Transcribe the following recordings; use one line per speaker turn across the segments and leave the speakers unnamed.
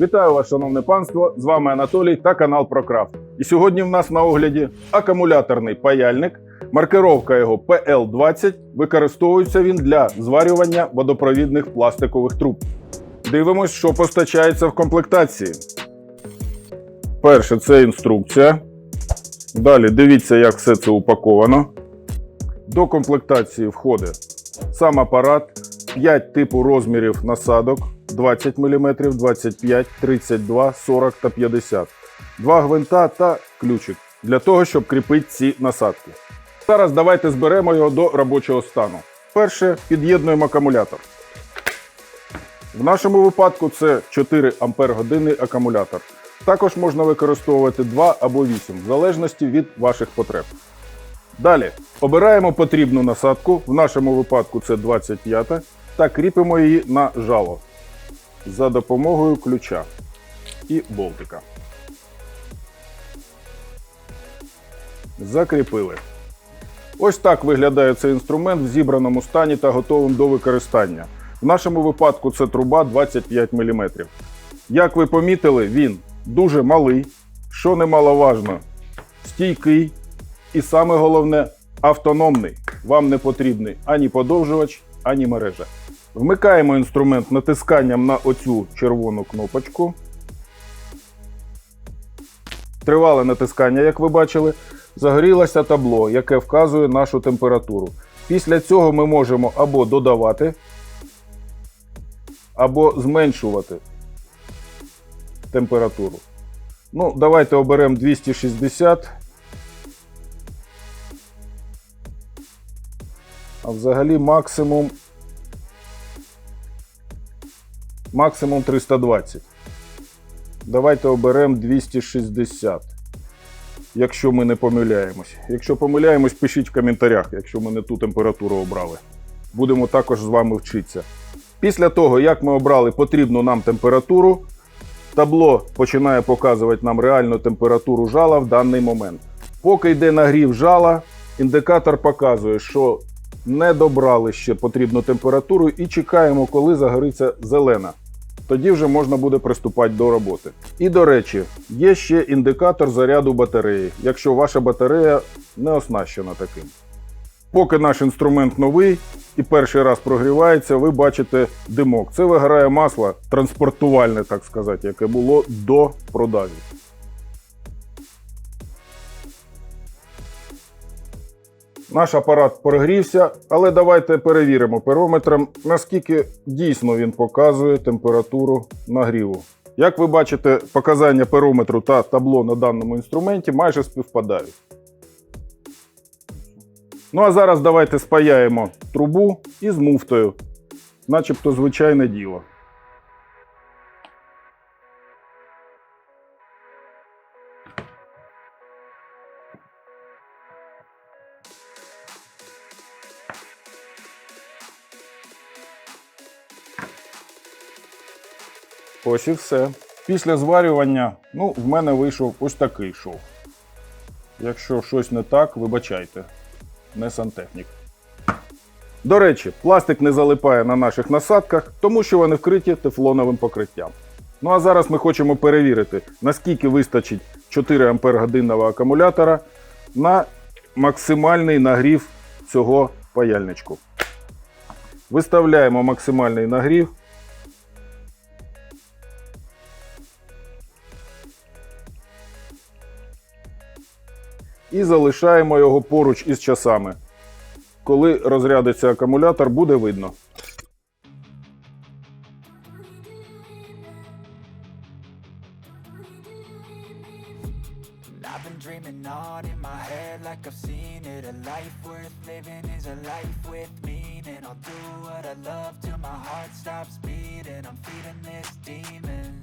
Вітаю вас, шановне панство! З вами Анатолій та канал ProCraft. І сьогодні в нас на огляді акумуляторний паяльник. Маркировка його PL20. Використовується він для зварювання водопровідних пластикових труб. Дивимось, що постачається в комплектації. Перше це інструкція. Далі дивіться, як все це упаковано. До комплектації входить сам апарат, 5 типу розмірів насадок 20 мм, 25, 32, 40 та 50. Два гвинта та ключик для того, щоб кріпити ці насадки. Зараз давайте зберемо його до робочого стану. Перше під'єднуємо акумулятор. В нашому випадку це 4 Ампер години акумулятор. Також можна використовувати 2 або 8, в залежності від ваших потреб. Далі обираємо потрібну насадку, в нашому випадку це 25 та кріпимо її на жало за допомогою ключа і болтика. Закріпили. Ось так виглядає цей інструмент в зібраному стані та готовим до використання. В нашому випадку це труба 25 мм. Як ви помітили, він дуже малий, що немаловажно, стійкий і саме головне автономний. Вам не потрібний ані подовжувач, ані мережа. Вмикаємо інструмент натисканням на оцю червону кнопочку. Тривале натискання, як ви бачили, загорілося табло, яке вказує нашу температуру. Після цього ми можемо або додавати, або зменшувати температуру. Ну, давайте оберемо 260. А взагалі максимум. Максимум 320. Давайте оберемо 260. Якщо ми не помиляємось. Якщо помиляємось, пишіть в коментарях, якщо ми не ту температуру обрали. Будемо також з вами вчитися. Після того, як ми обрали потрібну нам температуру, табло починає показувати нам реальну температуру жала в даний момент. Поки йде нагрів жала, індикатор показує, що не добрали ще потрібну температуру і чекаємо, коли загориться зелена. Тоді вже можна буде приступати до роботи. І до речі, є ще індикатор заряду батареї, якщо ваша батарея не оснащена таким. Поки наш інструмент новий і перший раз прогрівається, ви бачите димок. Це виграє масло транспортувальне, так сказати, яке було до продажі. Наш апарат прогрівся, але давайте перевіримо перометром, наскільки дійсно він показує температуру нагріву. Як ви бачите, показання перометру та табло на даному інструменті майже співпадають. Ну а зараз давайте спаяємо трубу із муфтою, начебто звичайне діло. Ось і все. Після зварювання, ну, в мене вийшов ось такий шов. Якщо щось не так, вибачайте, не сантехнік. До речі, пластик не залипає на наших насадках, тому що вони вкриті тефлоновим покриттям. Ну а зараз ми хочемо перевірити, наскільки вистачить 4 Ампер годинного акумулятора на максимальний нагрів цього паяльничку. Виставляємо максимальний нагрів. І залишаємо його поруч із часами. Коли розрядиться акумулятор, буде видно.
I love till my heart stops beating I'm feeding this demon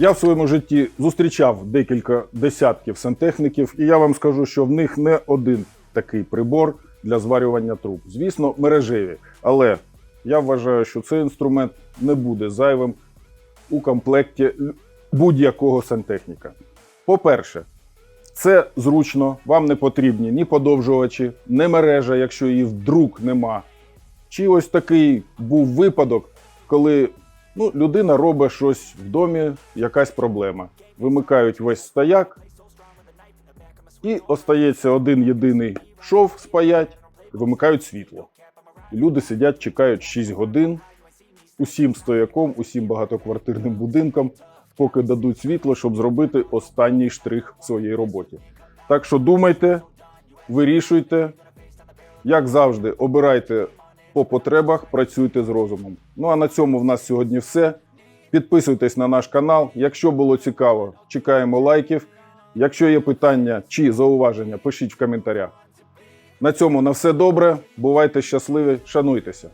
Я в своєму житті зустрічав декілька десятків сантехніків, і я вам скажу, що в них не один такий прибор для зварювання труб. Звісно, мережеві, але я вважаю, що цей інструмент не буде зайвим у комплекті будь-якого сантехніка. По-перше, це зручно, вам не потрібні ні подовжувачі, ні мережа, якщо її вдруг нема. Чи ось такий був випадок, коли ну, людина робить щось в домі, якась проблема. Вимикають весь стояк, і остається один єдиний шов спаять, вимикають світло. Люди сидять, чекають 6 годин усім стояком, усім багатоквартирним будинкам, поки дадуть світло, щоб зробити останній штрих в своїй роботі. Так що думайте, вирішуйте, як завжди, обирайте по потребах, працюйте з розумом. Ну а на цьому в нас сьогодні все. Підписуйтесь на наш канал. Якщо було цікаво, чекаємо лайків. Якщо є питання чи зауваження, пишіть в коментарях. На цьому на все добре. Бувайте щасливі, шануйтеся.